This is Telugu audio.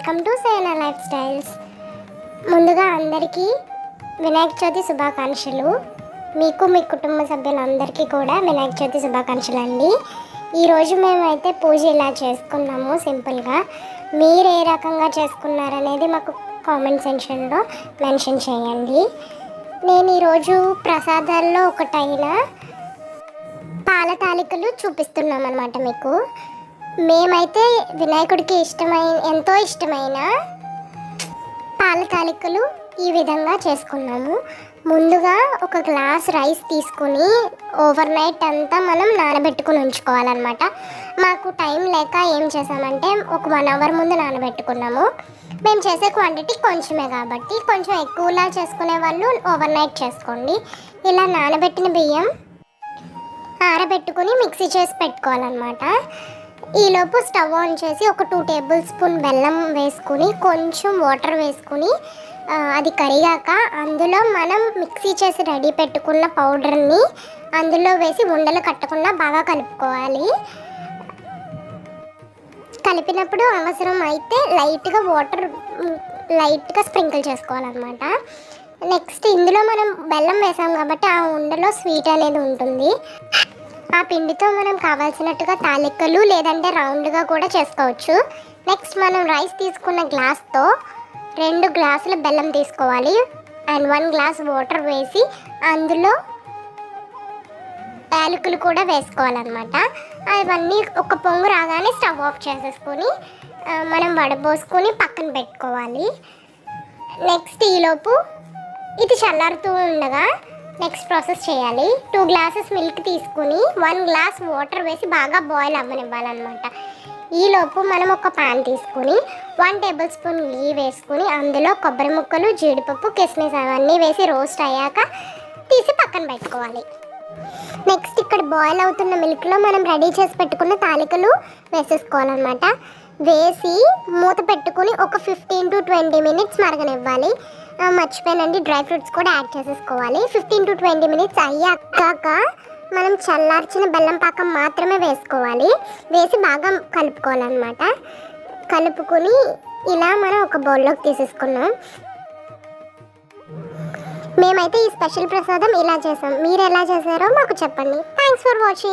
Welcome to Sena lifestyles. ముందుగా అందరికీ వినాయక చవితి శుభాకాంక్షలు. మీకు మీ కుటుంబ సభ్యులందరికీ కూడా వినాయక చవితి శుభాకాంక్షలు అండి ఈరోజు మేమైతే పూజ ఇలా చేసుకున్నాము సింపుల్గా. మీరు ఏ రకంగా చేసుకున్నారనేది మాకు కామెంట్ సెక్షన్లో మెన్షన్ చేయండి. నేను ఈరోజు ప్రసాదాల్లో ఒకటైన పాల తాలికలు చూపిస్తున్నాం అనమాట మీకు. మేమైతే వినాయకుడికి ఇష్టమైన ఎంతో ఇష్టమైన పాల తాలికలు ఈ విధంగా చేసుకున్నాము. ముందుగా ఒక గ్లాస్ రైస్ తీసుకుని ఓవర్ నైట్ అంతా మనం నానబెట్టుకుని ఉంచుకోవాలన్నమాట. మాకు టైం లేక ఏం చేసామంటే ఒక వన్ అవర్ ముందు నానబెట్టుకున్నాము. మేము చేసే క్వాంటిటీ కొంచెమే కాబట్టి కొంచెం ఎక్కువలా చేసుకునే వాళ్ళు ఓవర్ నైట్ చేసుకోండి. ఇలా నానబెట్టిన బియ్యం ఆరబెట్టుకుని మిక్సీ చేసి పెట్టుకోవాలన్నమాట. ఈలోపు స్టవ్ ఆన్ చేసి ఒక టూ టేబుల్ స్పూన్ బెల్లం వేసుకుని కొంచెం వాటర్ వేసుకుని అది కరిగాక అందులో మనం మిక్సీ చేసి రెడీ పెట్టుకున్న పౌడర్ని అందులో వేసి ఉండలు కట్టకుండా బాగా కలుపుకోవాలి. కలిపినప్పుడు అవసరం అయితే లైట్గా వాటర్ లైట్గా స్ప్రింకిల్ చేసుకోవాలన్నమాట. నెక్స్ట్ ఇందులో మనం బెల్లం వేసాం కాబట్టి ఆ ఉండలో స్వీట్ అనేది ఉంటుంది. ఆ పిండితో మనం కావాల్సినట్టుగా తాలిక్కలు లేదంటే రౌండ్గా కూడా చేసుకోవచ్చు. నెక్స్ట్ మనం రైస్ తీసుకున్న గ్లాస్తో రెండు గ్లాసుల బెల్లం తీసుకోవాలి. అండ్ వన్ గ్లాస్ వాటర్ వేసి అందులో యాలకులు కూడా వేసుకోవాలన్నమాట. అవన్నీ ఒక పొంగు రాగానే స్టవ్ ఆఫ్ చేసేసుకొని మనం వడబోసుకొని పక్కన పెట్టుకోవాలి. నెక్స్ట్ ఈలోపు ఇది చల్లారుతూ ఉండగా నెక్స్ట్ ప్రాసెస్ చేయాలి. టూ గ్లాసెస్ మిల్క్ తీసుకుని వన్ గ్లాస్ వాటర్ వేసి బాగా బాయిల్ అవ్వనివ్వాలన్నమాట. ఈలోపు మనం ఒక పాన్ తీసుకుని వన్ టేబుల్ స్పూన్ గీ వేసుకుని అందులో కొబ్బరి ముక్కలు జీడిపప్పు కిస్మిస్ అవన్నీ వేసి రోస్ట్ అయ్యాక తీసి పక్కన పెట్టుకోవాలి. నెక్స్ట్ ఇక్కడ బాయిల్ అవుతున్న మిల్క్లో మనం రెడీ చేసి పెట్టుకున్న తాలికలు వేసేసుకోవాలన్నమాట. వేసి మూత పెట్టుకుని ఒక ఫిఫ్టీన్ టు ట్వంటీ మినిట్స్ మరగనివ్వాలి. మర్చిపోయానండి. డ్రై ఫ్రూట్స్ కూడా యాడ్ చేసేసుకోవాలి. ఫిఫ్టీన్ టు ట్వంటీ మినిట్స్ అయ్యాక మనం చల్లార్చిన బెల్లం పాకం మాత్రమే వేసుకోవాలి. వేసి బాగా కలుపుకోవాలన్నమాట. కలుపుకొని ఇలా మనం ఒక బౌల్లోకి తీసేసుకున్నాం. మేమైతే ఈ స్పెషల్ ప్రసాదం ఇలా చేసాం. మీరు ఎలా చేశారో మాకు చెప్పండి. Thanks for watching